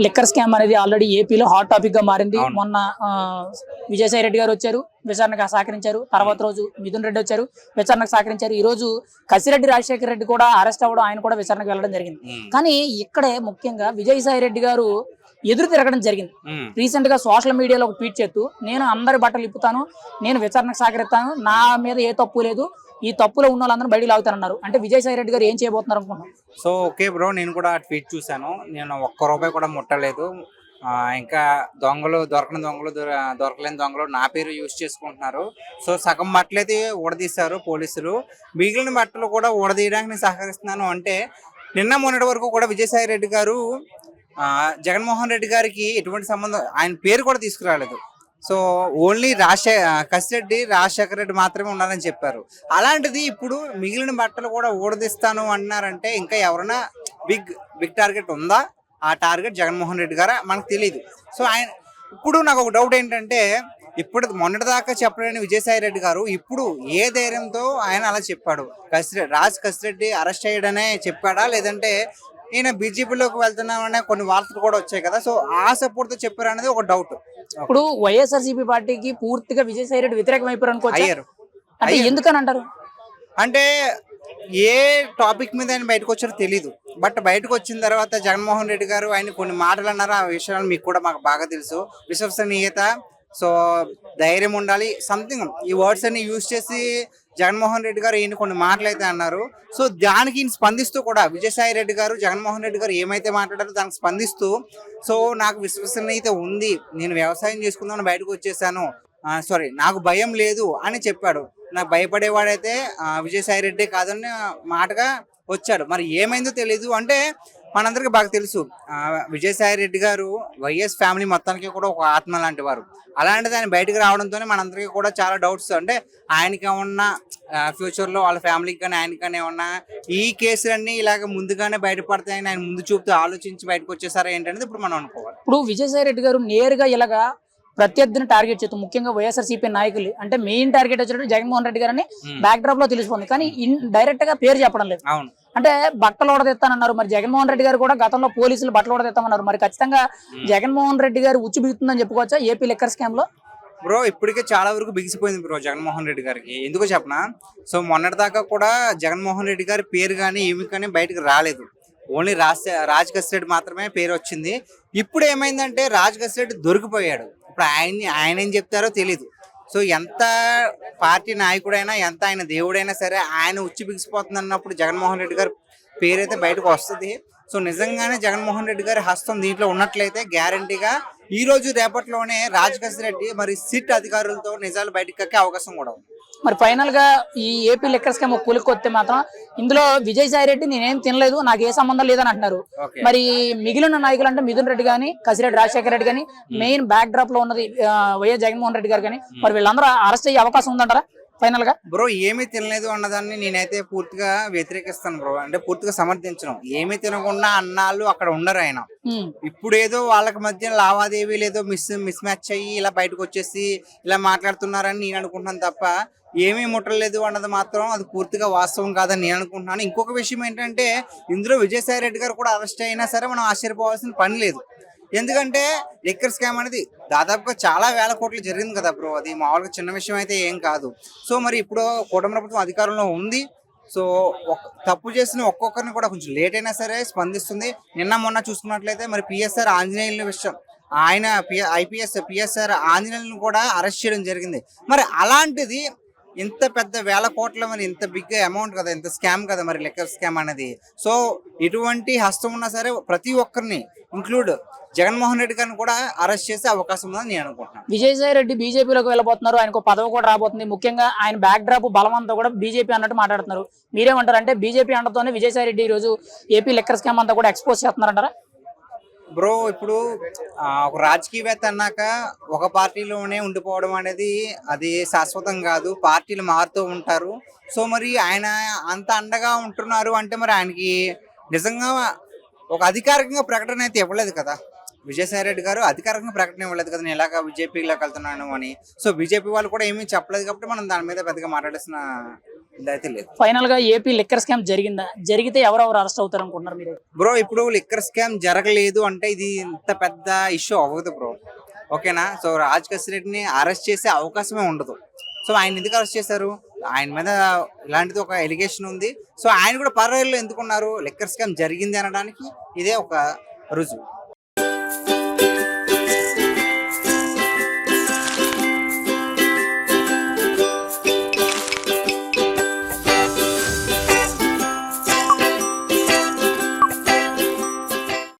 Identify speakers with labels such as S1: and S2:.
S1: Liquor scam అనేది already ఏపీలో hot టాపిక్గా మారింది. మొన్న విజయసాయి రెడ్డి గారు వచ్చారు విచారణకు సహకరించారు. తర్వాత రోజు మిథున్ రెడ్డి వచ్చారు విచారణకు సహకరించారు. ఈ రోజు కసిరెడ్డి రాజశేఖర రెడ్డి కూడా అరెస్ట్ అవ్వడం ఆయన కూడా విచారణకు వెళ్ళడం జరిగింది. కానీ ఇక్కడే ముఖ్యంగా విజయసాయి రెడ్డి గారు ఎదురు తిరగడం జరిగింది. రీసెంట్గా సోషల్ మీడియాలో ఒక ట్వీట్ చేస్తూ నేను అందరి బట్టలు ఇప్పుతాను నేను విచారణకు సహకరిస్తాను నా మీద ఏ తప్పు లేదు ఈ తప్పులో ఉన్న వాళ్ళందరూ బయటికి లాగుతానన్నారు. అంటే విజయసాయి రెడ్డి గారు ఏం చేయబోతున్నారు అనుకుంటున్నాను
S2: సో ఓకే బ్రో నేను కూడా ట్వీట్ చూశాను. నేను ఒక్క రూపాయి కూడా ముట్టలేదు. ఇంకా దొంగలు దొరకని దొంగలు దొర- దొరకలేని దొంగలు నా పేరు యూజ్ చేసుకుంటున్నారు. సో సగం బట్టలు అయితే ఊడదీశారు పోలీసులు. మిగిలిన బట్టలు కూడా ఊడదీయడానికి నేను సహకరిస్తున్నాను అంటే నిన్న మొన్నటి వరకు కూడా విజయసాయి రెడ్డి గారు జగన్మోహన్ రెడ్డి గారికి ఎటువంటి సంబంధం ఆయన పేరు కూడా తీసుకురాలేదు. సో ఓన్లీ రాజశే కసిరెడ్డి రాజశేఖర రెడ్డి మాత్రమే ఉన్నారని చెప్పారు. అలాంటిది ఇప్పుడు మిగిలిన బట్టలు కూడా ఊడదీస్తాను అన్నారంటే ఇంకా ఎవరైనా బిగ్ బిగ్ టార్గెట్ ఉందా? ఆ టార్గెట్ జగన్మోహన్ రెడ్డి గారా? మనకు తెలియదు సో ఆయన ఇప్పుడు నాకు ఒక డౌట్ ఏంటంటే ఇప్పుడు మొన్నటిదాకా చెప్పలేని విజయసాయి రెడ్డి గారు ఇప్పుడు ఏ ధైర్యంతో ఆయన అలా చెప్పాడు? కసిరెడ్డి రాజ్ కసిరెడ్డి అరెస్ట్ చేయడనే చెప్పాడా? లేదంటే ఈయన బీజేపీలోకి వెళ్తున్నామనే కొన్ని వార్తలు కూడా వచ్చాయి కదా. సో ఆ సపోర్ట్తో చెప్పారు అనేది ఒక డౌట్
S1: ఇప్పుడు వైఎస్ఆర్సీపీ పార్టీకి పూర్తిగా విజయసాయి రెడ్డి వ్యతిరేకం అయిపోయారు అనుకోవచ్చు అంటే. ఎందుకని అంటారు
S2: అంటే ఏ టాపిక్ మీద ఆయన బయటకు వచ్చారో తెలీదు. బట్ బయటకు వచ్చిన తర్వాత జగన్మోహన్ రెడ్డి గారు ఆయన కొన్ని మాటలు అన్నారు? ఆ విషయాలు మీకు కూడా మాకు బాగా తెలుసు. విశ్వసనీయత సో ధైర్యం ఉండాలి సంథింగ్ ఈ వర్డ్స్ అన్ని యూజ్ చేసి జగన్మోహన్ రెడ్డి గారు ఈయన కొన్ని మాటలు అయితే అన్నారు. సో దానికి ఈయన స్పందిస్తూ కూడా విజయసాయి రెడ్డి గారు జగన్మోహన్ రెడ్డి గారు ఏమైతే మాట్లాడారో దానికి స్పందిస్తూ సో నాకు విశ్వసనీయత ఉంది నేను వ్యవసాయం చేసుకుందామని బయటకు వచ్చేసాను. సారీ నాకు భయం లేదు అని చెప్పాడు. నాకు భయపడేవాడైతే విజయసాయి రెడ్డి కాదని మాటగా వచ్చాడు. మరి ఏమైందో తెలియదు అంటే మనందరికీ బాగా తెలుసు. విజయసాయి రెడ్డి గారు వైఎస్ ఫ్యామిలీ మొత్తానికి కూడా ఒక ఆత్మ లాంటి వారు. అలాంటిది ఆయన బయటకు రావడంతోనే మనందరికీ కూడా చాలా డౌట్స్. అంటే ఆయనకి ఏమన్నా ఫ్యూచర్లో వాళ్ళ ఫ్యామిలీకి కానీ ఆయనకి కానీ ఏమన్నా ఈ కేసులన్నీ ఇలాగ ముందుగానే బయటపడతాయని ఆయన ముందు చూపుతూ ఆలోచించి బయటకు వచ్చేసారా ఏంటనేది ఇప్పుడు మనం అనుకోవాలి.
S1: ఇప్పుడు విజయసాయి రెడ్డి గారు నేరుగా ఇలాగా ప్రత్యర్థిని టార్గెట్ చేస్తూ ముఖ్యంగా వైఎస్ఆర్సీపీ నాయకులు అంటే మెయిన్ టార్గెట్ వచ్చేటప్పుడు జగన్మోహన్ రెడ్డి గారని బ్యాక్ డ్రాప్లో తెలిసిపోతుంది కానీ డైరెక్ట్గా పేరు చెప్పడం లేదు.
S2: అవును.
S1: అంటే బట్టలు ఓడదెత్తానన్నారు మరి జగన్మోహన్ రెడ్డి గారు కూడా గతంలో పోలీసులు బట్టలు ఓడదెత్తామన్నారు మరి ఖచ్చితంగా
S2: ఉమ్.
S1: జగన్మోహన్ రెడ్డి గారు ఉచ్చు బిగుతుందని చెప్పుకోవచ్చా? ఏపీ లెక్కర్ స్కామ్లో?
S2: బ్రో ఇప్పటికే చాలా వరకు బిగిసిపోయింది బ్రో జగన్మోహన్ రెడ్డి గారికి. ఎందుకో చెప్పనా? సో మొన్నటి దాకా కూడా జగన్మోహన్ రెడ్డి గారి పేరు కానీ ఏమి కానీ బయటకు రాలేదు. ఓన్లీ రాజ్ రాజ్ మాత్రమే పేరు వచ్చింది. ఇప్పుడు ఏమైందంటే రాజ్ రెడ్డి దొరికిపోయాడు. ఇప్పుడు ఆయన్ని ఆయన ఏం చెప్తారో తెలీదు. సో ఎంత పార్టీ నాయకుడైనా ఎంత ఆయన దేవుడైనా సరే ఆయన ఉచ్చి బిగిసిపోతుంది అన్నప్పుడు జగన్మోహన్ రెడ్డి గారు పేరైతే బయటకు వస్తుంది. సో నిజంగానే జగన్మోహన్ రెడ్డి గారి హస్తం దీంట్లో ఉన్నట్లయితే గ్యారంటీగా ఈ రోజు రేపట్లోనే రాజకేశ్ రెడ్డి మరి సిట్ అధికారులతో నిజాలు బయటకు కక్కే అవకాశం కూడా ఉంది.
S1: మరి ఫైనల్గా ఈ ఏపీ లెక్కర్ స్కామ్ కొలికొస్తే మాత్రం ఇందులో విజయసాయి రెడ్డి నేనేం తినలేదు నాకు ఏ సంబంధం లేదని అంటున్నారు. మరి మిగిలిన నాయకులు అంటే మిథున్ రెడ్డి గాని కసిరెడ్డి రాజశేఖర రెడ్డి గాని మెయిన్ బ్యాక్ డ్రాప్లో ఉన్నది వైఎస్ జగన్మోహన్ రెడ్డి గారు కానీ మరి వీళ్ళందరూ అరెస్ట్ అయ్యే అవకాశం ఉందంటారా? ఫైనల్గా
S2: బ్రో ఏమీ తినలేదు అన్నదాన్ని నేనైతే పూర్తిగా వ్యతిరేకిస్తాను బ్రో. అంటే పూర్తిగా సమర్థించను. ఏమీ తినకుండా అన్నాళ్ళు అక్కడ ఉండరు ఆయన. ఇప్పుడు ఏదో వాళ్ళకి మధ్య లావాదేవీలు ఏదో మిస్ మిస్ మ్యాచ్ అయ్యి ఇలా బయటకు వచ్చేసి ఇలా మాట్లాడుతున్నారని నేను అనుకుంటున్నాను తప్ప ఏమీ ముట్టలేదు అన్నది మాత్రం అది పూర్తిగా వాస్తవం కాదని నేను అనుకుంటున్నాను. ఇంకొక విషయం ఏంటంటే ఇందులో విజయసాయి రెడ్డి గారు కూడా అరెస్ట్ అయినా సరే మనం ఆశ్చర్యపోవాల్సిన పని లేదు. ఎందుకంటే లిక్కర్ స్కామ్ అనేది దాదాపుగా చాలా వేల కోట్లు జరిగింది కదా బ్రో. అది మామూలుగా చిన్న విషయం అయితే ఏం కాదు. సో మరి ఇప్పుడు కూటమి ప్రభుత్వం అధికారంలో ఉంది. సో తప్పు చేసిన ఒక్కొక్కరిని కూడా కొంచెం లేట్ అయినా సరే స్పందిస్తుంది. నిన్న మొన్న చూసుకున్నట్లయితే మరి పిఎస్ఆర్ ఆంజనేయుల విషయం. ఆయన ఐపీఎస్ పిఎస్ఆర్ ఆంజనేయులను కూడా అరెస్ట్ చేయడం జరిగింది. మరి అలాంటిది ఇంత పెద్ద వేల కోట్ల మరి ఇంత బిగ్ అమౌంట్ కదా ఇంత స్కామ్ కదా మరి లెక్కర్ స్కామ్ అనేది. సో ఎటువంటి హస్తం ఉన్నా సరే ప్రతి ఒక్కరిని ఇంక్లూడ్ జగన్మోహన్ రెడ్డి గారిని కూడా అరెస్ట్ చేసే అవకాశం ఉందని నేను అనుకుంటున్నాను.
S1: విజయసాయి రెడ్డి బీజేపీలోకి వెళ్ళబోతున్నారు. ఆయనకు పదవి కూడా రాబోతుంది. ముఖ్యంగా ఆయన బ్యాక్ డ్రాప్ బలం అంతా కూడా బీజేపీ అన్నట్టు మాట్లాడుతున్నారు. మీరేమంటారు? అంటే బీజేపీ అండతోనే విజయసాయి రెడ్డి ఈ రోజు ఏపీ లెక్కర్ స్కామ్ అంతా కూడా ఎక్స్పోజ్ చేస్తున్నారంటారా?
S2: బ్రో ఇప్పుడు ఆ, ఒక రాజకీయవేత్త అన్నాక ఒక పార్టీలోనే ఉండిపోవడం అనేది అది శాశ్వతం కాదు. పార్టీలు మారుతూ ఉంటారు. సో మరి ఆయన అంత అండగా ఉంటున్నారు అంటే మరి ఆయనకి నిజంగా ఒక అధికారికంగా ప్రకటన అయితే ఇవ్వలేదు కదా. విజయసాయి రెడ్డి గారు అధికారికంగా ప్రకటన ఇవ్వలేదు కదా. నేను ఎలాగ బీజేపీలోకి వెళ్తున్నాను అని. సో బీజేపీ వాళ్ళు కూడా ఏమీ చెప్పలేదు కాబట్టి మనం దాని మీద పెద్దగా మాట్లాడేసిన ఇదైతే లేదు.
S1: ఫైనల్గా ఏపీ లిక్కర్ స్కామ్ జరిగిందా? జరిగితే ఎవరెవరు అరెస్ట్ అవుతారు అనుకుంటున్నారు మీరు?
S2: బ్రో ఇప్పుడు లిక్కర్ స్కామ్ జరగలేదు అంటే ఇది ఇంత పెద్ద ఇష్యూ అవ్వదు బ్రో ఓకేనా సో రాజ్ రెడ్డిని అరెస్ట్ చేసే అవకాశమే ఉండదు. సో ఆయన ఎందుకు అరెస్ట్ చేశారు? ఆయన మీద ఇలాంటిది ఒక ఎలిగేషన్ ఉంది. సో ఆయన కూడా పర్వాలేదు ఎందుకున్నారు? లిక్కర్ స్కామ్ జరిగింది అనడానికి ఇదే ఒక రుజువు.